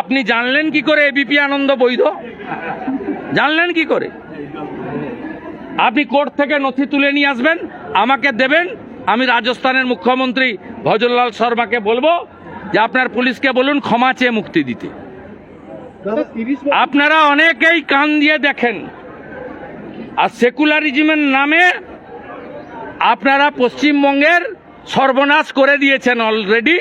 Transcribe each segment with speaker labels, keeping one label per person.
Speaker 1: আপনি জানলেন কি করে এবিপি আনন্দ বৈধ? জানলেন কি করে? আপনি কোর্ট থেকে নথি তুলে নিয়ে আসবেন, আমাকে দেবেন, আমি রাজস্থানের মুখ্যমন্ত্রী ভজনলাল শর্মাকে বলব যে আপনার পুলিশকে বলুন ক্ষমা চেয়ে মুক্তি দিতে। আপনারা অনেকেই কান দিয়ে দেখেন, আর সেকুলারিজমের নামে আপনারা পশ্চিমবঙ্গের সর্বনাশ করে দিয়েছেন অলরেডি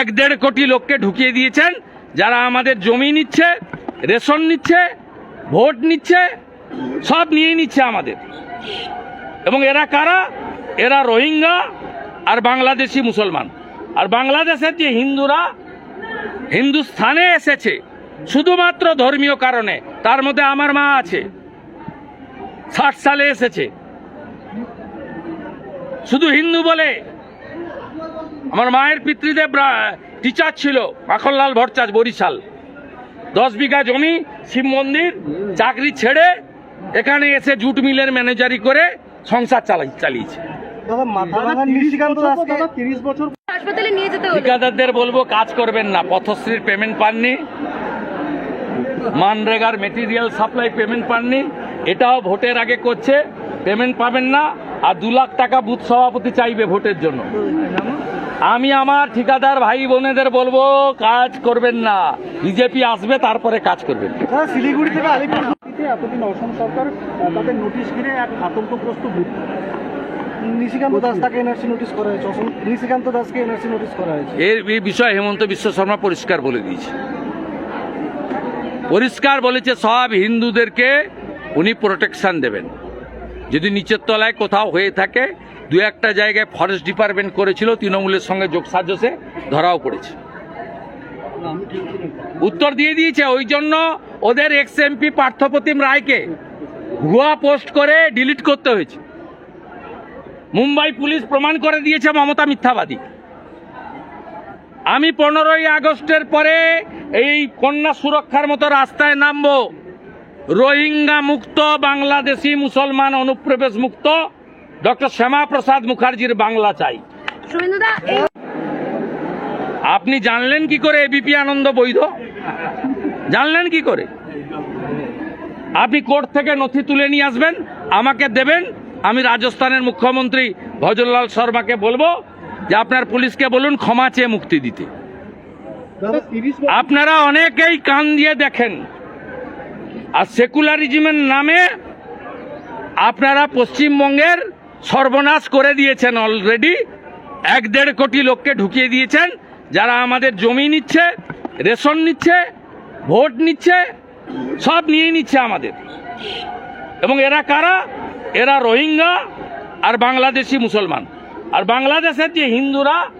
Speaker 1: এক দেড় কোটি লোককে ঢুকিয়ে দিয়েছেন যারা আমাদের জমি নিচ্ছে, রেশন নিচ্ছে, ভোট নিচ্ছে, সব নিয়ে নিচ্ছে আমাদের। এবং এরা কারা? এরা রোহিঙ্গা আর বাংলাদেশি মুসলমান। আর বাংলাদেশের যে হিন্দুরা, হিন্দুস্থানে এসেছে, শুধুমাত্র ধর্মীয় কারণে, তার মধ্যে আমার মা আছে, ষাট সালে এসেছে। শুধু হিন্দু বলে, আমার মায়ের পিতৃদেব টিচার ছিল মাখনলাল ভট্টাচ বরিশাল। দশ বিঘা জমি শিব মন্দির চাকরি ছেড়ে এখানে এসে জুট মিলের ম্যানেজারি করে সংসার চালাই চালিয়েছে।
Speaker 2: দাদা মাথা ভাঙা নিশিকান্ত দাসকে তিরিশ বছর
Speaker 3: হাসপাতালে নিয়ে যেতে হলো।
Speaker 1: ঠিকাদারদের বলব কাজ করবেন না পথশ্রীর পেমেন্ট পাননি। মানরেগার মেটেরিয়াল সাপ্লাই পেমেন্ট পাননি। এটাও ভোটের আগে করছে পেমেন্ট পাবেন না আর দু লাখ টাকা বুথ সভাপতি চাইবে ভোটের জন্য। আমি আমার ঠিকাদার ভাই বোনেদের বলব কাজ করবেন না। বিজেপি আসবে তারপরে কাজ করবেন।
Speaker 2: শিলিগুড়ি থেকে আলিপুরদুয়ারিতে এতদিন অসম সরকার তাদের নোটিশ ঘিরে এক আতঙ্কগ্রস্ত নিশিকান্ত দাস তাকে এনআরসি নোটিশ করা হয়েছে। নিশিকান্ত দাসকে এনআরসি নোটিশ করা হয়েছে।
Speaker 1: এর এই বিষয়ে হেমন্ত বিশ্ব শর্মা পরিষ্কার বলে দিয়েছে। পরিষ্কার বলেছে সব হিন্দুদেরকে উনি প্রোটেকশন দেবেন। যদি নিচের তলায় কোথাও হয়ে থাকে দু একটা জায়গায় ফরেস্ট ডিপার্টমেন্ট করেছিল, তৃণমূলের সঙ্গে যোগসাজসে ধরাও পড়েছে। উত্তর দিয়ে দিয়েছে, ওই জন্য ওদের এক্স এমপি পার্থপ্রতিম রায়কে ভুয়া পোস্ট করে ডিলিট করতে হয়েছে। মুম্বাই পুলিশ প্রমাণ করে দিয়েছে মমতা মিথ্যাবাদী। আমি পনেরোই আগস্টের পরে এই কন্যা সুরক্ষার মতো রাস্তায় নামবো। রোহিঙ্গা মুক্ত, বাংলাদেশি মুসলমান অনুপ্রবেশ মুক্ত। ডক্টর শ্যামা প্রসাদ মুখার্জির বাংলা চাই। আপনি জানলেন কি করে এবিপি আনন্দ বৈধ? জানলেন কি করে? আপনি কোর্ট থেকে নথি তুলে নিয়ে আসবেন আমাকে দেবেন আমি রাজস্থানের মুখ্যমন্ত্রী ভজনলাল শর্মাকে বলব যে আপনার পুলিশকে বলুন ক্ষমা চেয়ে মুক্তি দিতে। আপনারা অনেকেই কান দিয়ে দেখেন। আর সেকুলারিজমের নামে আপনারা পশ্চিমবঙ্গের সর্বনাশ করে দিয়েছেন অলরেডি এক দেড় কোটি লোককে ঢুকিয়ে দিয়েছেন। যারা আমাদের জমি নিচ্ছে, রেশন নিচ্ছে, ভোট নিচ্ছে, সব নিয়ে নিচ্ছে আমাদের। এবং এরা কারা? এরা রোহিঙ্গা আর বাংলাদেশি মুসলমান। আর বাংলাদেশের যে হিন্দুরা,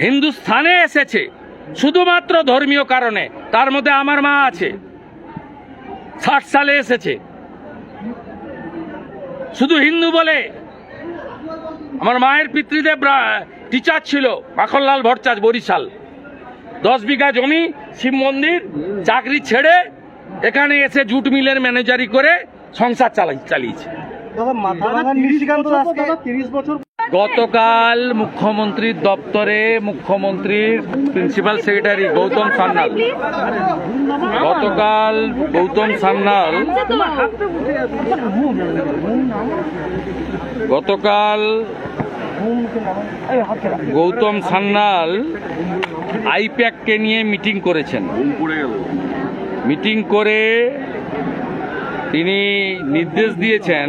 Speaker 1: হিন্দুস্থানে এসেছে, শুধুমাত্র ধর্মীয় কারণে, তার মধ্যে আমার মা আছে। ষাট সালে এসেছে। শুধু হিন্দু বলে আমার মায়ের পিতৃদেব টিচার ছিল মাখনলাল ভট্টাচ বরিশাল। দশ বিঘা জমি শিব মন্দির চাকরি ছেড়ে এখানে এসে জুট মিলের ম্যানেজারি করে সংসার চালাই চালিয়েছে।
Speaker 2: দাদা মাথা ভাঙা নিশিকান্ত দাসকে তিরিশ বছর
Speaker 1: গতকাল মুখ্যমন্ত্রীর দপ্তরে মুখ্যমন্ত্রীর প্রিন্সিপাল সেক্রেটারি গৌতম সান্যাল। গতকাল গৌতম সান্যাল গতকাল গৌতম সান্যাল আইপ্যাককে নিয়ে মিটিং করেছেন। মিটিং করে তিনি নির্দেশ দিয়েছেন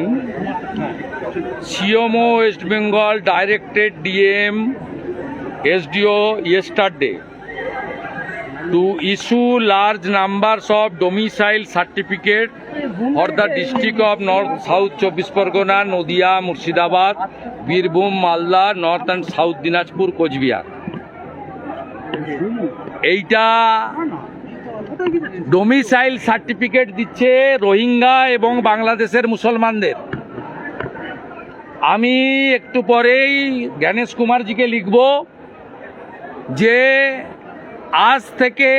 Speaker 1: CMO West Bengal directed DM SDO yesterday to issue large numbers of domicile certificate for the district of north south চব্বিশ Pargana, Nadia, Murshidabad, Birbhum, Malda north and south Dinajpur, Cooch Behar. এইটা domicile certificate দিচ্ছে রোহিঙ্গা এবং বাংলাদেশের মুসলমানদের। আমি একটু পরেই জ্ঞানেশ কুমারজিকে লিখব যে আজ থেকে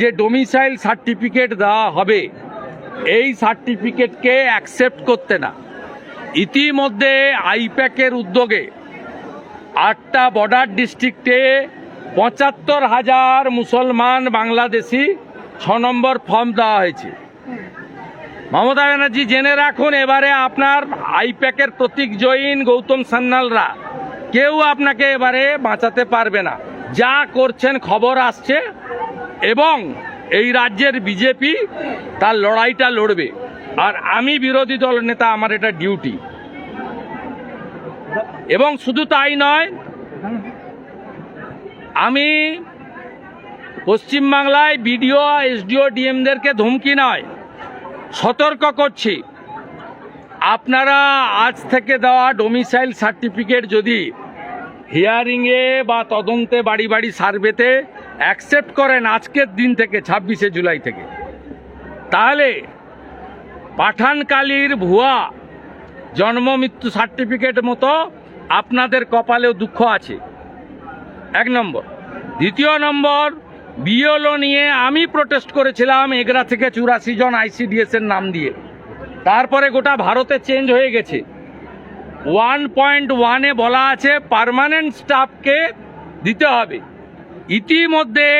Speaker 1: যে ডোমিসাইল সার্টিফিকেট দেওয়া হবে, এই সার্টিফিকেটকে অ্যাকসেপ্ট করতে না। ইতিমধ্যে আইপ্যাকের উদ্যোগে আটটা বর্ডার ডিস্ট্রিক্টে পঁচাত্তর হাজার মুসলমান বাংলাদেশি ছ নম্বর ফর্ম দেওয়া হয়েছে। মমতা ব্যানার্জি জেনে রাখুন, এবারে আপনার আইপ্যাকের প্রতীক জৈন গৌতম সান্যালরা। কেউ আপনাকে এবারে বাঁচাতে পারবে না। যা করছেন, খবর আসছে এবং এই রাজ্যের বিজেপি তার লড়াইটা লড়বে। আর আমি বিরোধী দল নেতা, আমার এটা ডিউটি। এবং শুধু তাই নয়, আমি পশ্চিমবাংলায় বিডিও, এসডিও, ডিএমদেরকে ধমকি নয়, সতর্ক করছি। আপনারা আজ থেকে দেওয়া ডোমিসাইল সার্টিফিকেট যদি হিয়ারিংয়ে বা তদন্তে বাড়ি বাড়ি সার্ভেতে অ্যাকসেপ্ট করেন আজকের দিন থেকে, ছাব্বিশে জুলাই থেকে, তাহলে পাঠানকালীর ভুয়া জন্ম মৃত্যু সার্টিফিকেট মতো আপনাদের কপালেও দুঃখ আছে। এক নম্বর। দ্বিতীয় নম্বর বিএলও নিয়ে আমি প্রোটেস্ট করেছিলাম এগরা থেকে চুরাশি জন আইসিডিএস এর নাম দিয়ে। তারপরে গোটা ভারতে চেঞ্জ হয়ে গেছে। ওয়ান পয়েন্ট ওয়ানে বলা আছে পারমানেন্ট স্টাফকে দিতে হবে। ইতিমধ্যে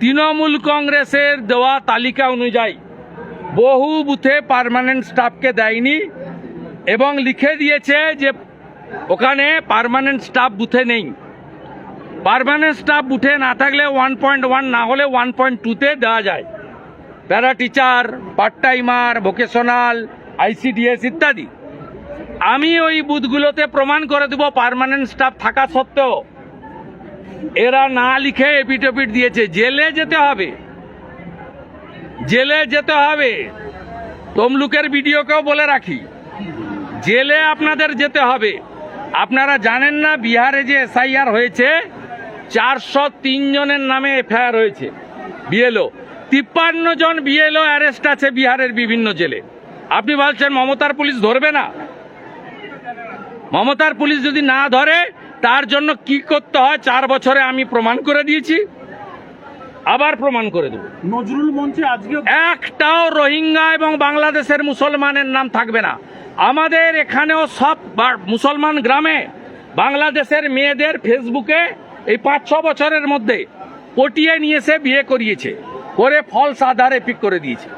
Speaker 1: তৃণমূল কংগ্রেসের দেওয়া তালিকা অনুযায়ী বহু বুথে পারমানেন্ট স্টাফকে দেয়নি এবং লিখে দিয়েছে যে ওখানে পারমানেন্ট স্টাফ বুথে নেই। পার্মানেন্ট স্টাফ উঠে না থাকলে ওয়ান পয়েন্ট ওয়ান না হলে ওয়ান পয়েন্ট টুতে দেওয়া যায়। Para teacher part timer vocational ICDS ইত্যাদি। আমি ওই বুথগুলোতে প্রমাণ করে দেবো পারমানেন্ট স্টাফ থাকা সত্ত্বেও। এরা না লিখে এপিটোপিট দিয়েছে। জেলে যেতে হবে। জেলে যেতে হবে। তমলুকের ভিডিওকেও বলে রাখি, জেলে আপনাদের যেতে হবে। আপনারা জানেন না বিহারে যে এসআইআর হয়েছে চারশো তিন জনের নামে এফআইআর হয়েছে। বিএলও। তিপ্পান্ন জন বিএলও অ্যারেস্ট আছে বিহারের বিভিন্ন জেলে। আপনি বলছেন মমতার পুলিশ ধরবে না? মমতার পুলিশ যদি না ধরে তার জন্য কি করতে হয়? চার বছরে আমি প্রমাণ করে দিয়েছি। আবার প্রমাণ করে দেবো।
Speaker 2: নজরুল মঞ্চে আজকেও
Speaker 1: একটাও রোহিঙ্গা এবং বাংলাদেশের মুসলমানের নাম থাকবে না। আমাদের এখানেও সব মুসলমান গ্রামে বাংলাদেশের মেয়েদের ফেসবুকে এই পাঁচ ছ বছরের মধ্যে পটিয়ে নিয়ে এসে বিয়ে করিয়েছে, করে ফলস আধারে পিক করে দিয়েছে।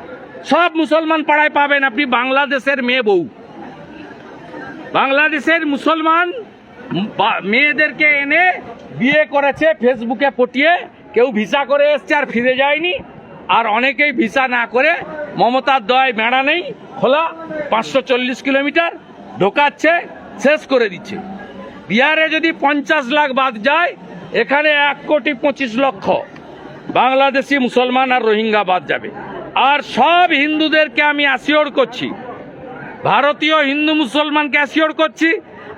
Speaker 1: সব মুসলমান পাড়ায় পাবেন আপনি, বাংলাদেশের মেয়ে বউ। বাংলাদেশের মুসলমান মেয়েদেরকে এনে বিয়ে করেছে, ফেসবুকে পটিয়ে, কেউ ভিসা করে এসছে আর ফিরে যায়নি, আর অনেকেই ভিসা না করে মমতার দয় মেড়া নেই, খোলা পাঁচশো চল্লিশ কিলোমিটার, ঢোকাচ্ছে, শেষ করে দিচ্ছে। বিহারে যদি পঞ্চাশ লাখ বাদ যায় এখানে এক কোটি পঁচিশ লক্ষ বাংলাদেশি মুসলমান আর রোহিঙ্গা বাদ যাবে। আর সব হিন্দুদেরকে আমি অ্যাসিওর করছি, ভারতীয় হিন্দু মুসলমানকে অ্যাসিওর করছি,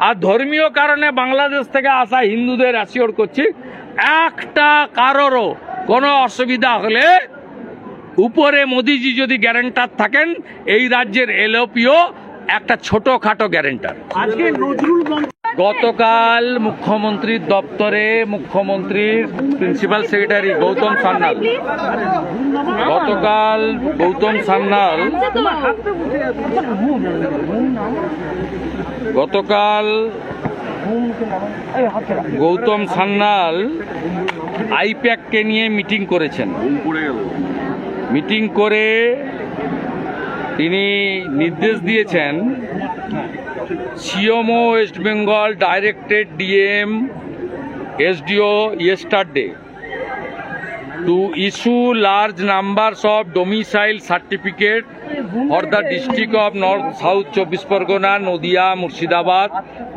Speaker 1: আর ধর্মীয় কারণে বাংলাদেশ থেকে আসা হিন্দুদের অ্যাসিওর করছি, একটা কারোরও কোনো অসুবিধা হলে উপরে মোদিজি যদি গ্যারেন্টার থাকেন, এই রাজ্যের এলওপিও একটা ছোটখাটো গ্যারেন্টার
Speaker 2: আজকে নজরুল
Speaker 1: গতকাল মুখ্যমন্ত্রীর দপ্তরে মুখ্যমন্ত্রীর প্রিন্সিপাল সেক্রেটারি গৌতম সান্যাল। গতকাল গৌতম সান্যাল গতকাল গৌতম সান্যাল আইপ্যাককে নিয়ে মিটিং করেছেন। মিটিং করে তিনি নির্দেশ দিয়েছেন CMO West Bengal directed DM SDO yesterday to issue large numbers of domicile certificate for the district of north south চব্বিশ Pargana, Nadia, Murshidabad,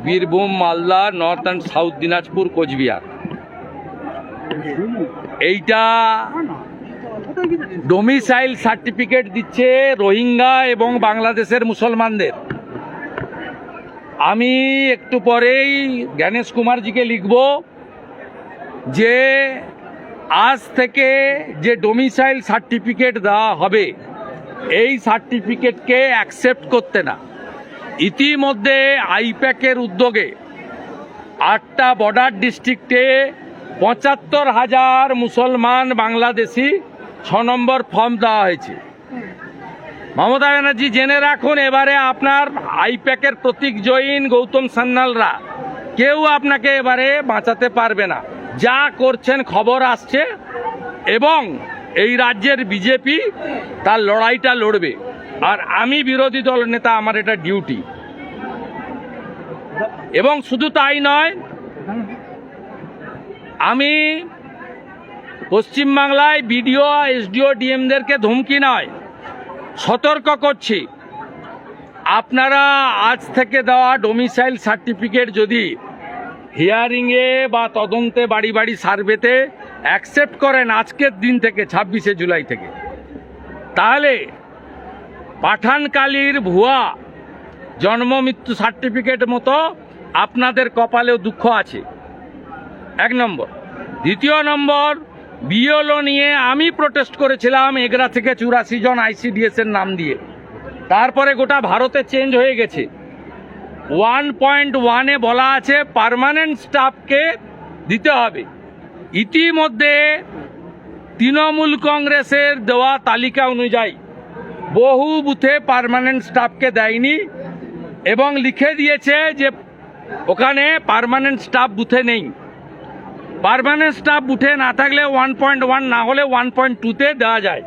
Speaker 1: Birbhum, Malda, north and south Dinajpur, Cooch Behar. এইটা domicile certificate দিচ্ছে রোহিঙ্গা এবং বাংলাদেশের মুসলমানদের। আমি একটু পরেই জ্ঞানেশ কুমারজিকে লিখব যে আজ থেকে যে ডোমিসাইল সার্টিফিকেট দেওয়া হবে, এই সার্টিফিকেটকে অ্যাকসেপ্ট করতে না। ইতিমধ্যে আইপ্যাকের উদ্যোগে আটটা বর্ডার ডিস্ট্রিক্টে পঁচাত্তর হাজার মুসলমান বাংলাদেশি ছ নম্বর ফর্ম দেওয়া হয়েছে। মমতা ব্যানার্জি, জেনে রাখুন, এবারে আপনার আইপ্যাকের প্রতীক জৈন গৌতম সান্যালরা। কেউ আপনাকে এবারে বাঁচাতে পারবে না। যা করছেন, খবর আসছে, এবং এই রাজ্যের বিজেপি তার লড়াইটা লড়বে। আর আমি বিরোধী দল নেতা, আমার এটা ডিউটি। এবং শুধু তাই নয়, আমি পশ্চিমবাংলায় বিডিও, এসডিও, ডিএমদেরকে ধমকি নয় সতর্ক করছি। আপনারা আজ থেকে দেওয়া ডোমিসাইল সার্টিফিকেট যদি হিয়ারিংয়ে বা তদন্তে বাড়ি বাড়ি সার্ভেতে অ্যাকসেপ্ট করেন আজকের দিন থেকে, ছাব্বিশে জুলাই থেকে, তাহলে পাঠানকালীর ভুয়া জন্ম মৃত্যু সার্টিফিকেট মতো আপনাদের কপালেও দুঃখ আছে। এক নম্বর। দ্বিতীয় নম্বর বিএলও নিয়ে আমি প্রোটেস্ট করেছিলাম এগরা থেকে চুরাশি জন আইসিডিএস এর নাম দিয়ে। তারপরে গোটা ভারতে চেঞ্জ হয়ে গেছে। ওয়ান পয়েন্ট ওয়ানে বলা আছে পারমানেন্ট স্টাফকে দিতে হবে। ইতিমধ্যে তৃণমূল কংগ্রেসের দেওয়া তালিকা অনুযায়ী বহু বুথে পারমানেন্ট স্টাফকে দেয়নি এবং লিখে দিয়েছে যে ওখানে পারমানেন্ট স্টাফ বুথে নেই। পার্মানেন্ট স্টাফ বুথে না থাকলে ওয়ান পয়েন্ট ওয়ান না হলে ওয়ান পয়েন্ট টুতে দেওয়া যায়।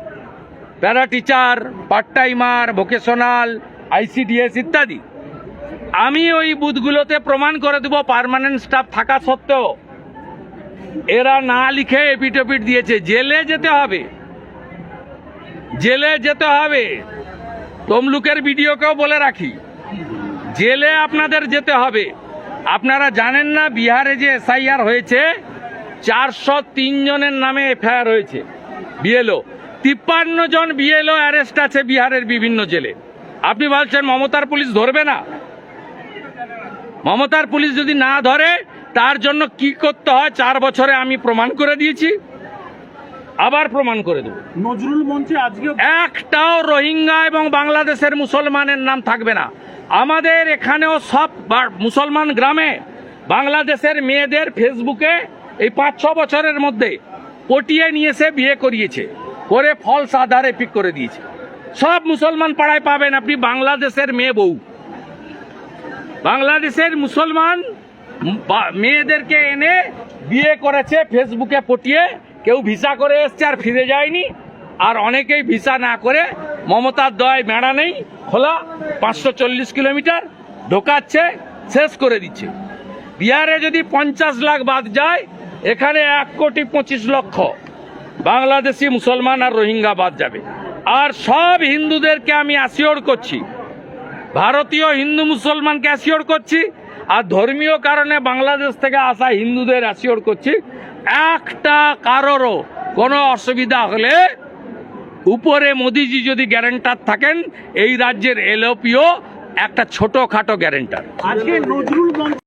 Speaker 1: Para teacher part timer vocational ICDS ইত্যাদি। আমি ওই বুথগুলোতে প্রমাণ করে দেবো পারমানেন্ট স্টাফ থাকা সত্ত্বেও। এরা না লিখে এপিটোপিট দিয়েছে। জেলে যেতে হবে। জেলে যেতে হবে। তমলুকের ভিডিওকেও বলে রাখি, জেলে আপনাদের যেতে হবে। আপনারা জানেন না বিহারে যে এসআইআর হয়েছে চারশো তিন জনের নামে এফআইআর হয়েছে। বিএলও। তিপ্পান্ন জন বিএলও অ্যারেস্ট আছে বিহারের বিভিন্ন জেলে। আপনি বলছেন মমতার পুলিশ ধরবে না? মমতার পুলিশ যদি না ধরে তার জন্য কি করতে হয় চার বছরে আমি প্রমাণ করে দিয়েছি। আবার প্রমাণ করে দেবো।
Speaker 2: নজরুল মঞ্চে আজকে
Speaker 1: একটাও রোহিঙ্গা এবং বাংলাদেশের মুসলমানের নাম থাকবে না। আমাদের এখানেও সব মুসলমান গ্রামে বাংলাদেশের মেয়েদের ফেসবুকে এই পাঁচ, ছ বছরের মধ্যে পটিয়ে নিয়ে এসে বিয়ে করিয়েছে। করে ফলস আধারে পিক করে দিয়েছে। সব মুসলমান পাড়ায় পাবেন আপনি, বাংলাদেশের মেয়ে বউ। বাংলাদেশের মুসলমান মেয়েদেরকে এনে বিয়ে করেছে, ফেসবুকে পটিয়ে। কেউ ভিসা করে এসছে আর ফিরে যায়নি। আর অনেকেই ভিসা না করে মমতার দয় মেড়া নেই, খোলা, পাঁচশো চল্লিশ কিলোমিটার ঢোকাচ্ছে, শেষ করে দিচ্ছে। বিহারে যদি পঞ্চাশ লাখ বাদ যায় এখানে এক কোটি পঁচিশ লক্ষ বাংলাদেশি মুসলমান আর রোহিঙ্গা বাদ যাবে। আর সব হিন্দুদেরকে আমি অ্যাসিওর করছি, ভারতীয় হিন্দু মুসলমানকে অ্যাসিওর করছি, আর ধর্মীয় কারণে বাংলাদেশ থেকে আসা হিন্দুদের অ্যাসিওর করছি, একটা কারোরও কোনো অসুবিধা হলে উপরে মোদিজি যদি গ্যারেন্টার থাকেন, এই রাজ্যের এলওপিও একটা ছোটোখাটো গ্যারেন্টার
Speaker 2: আজকে নজরুল মঞ্চ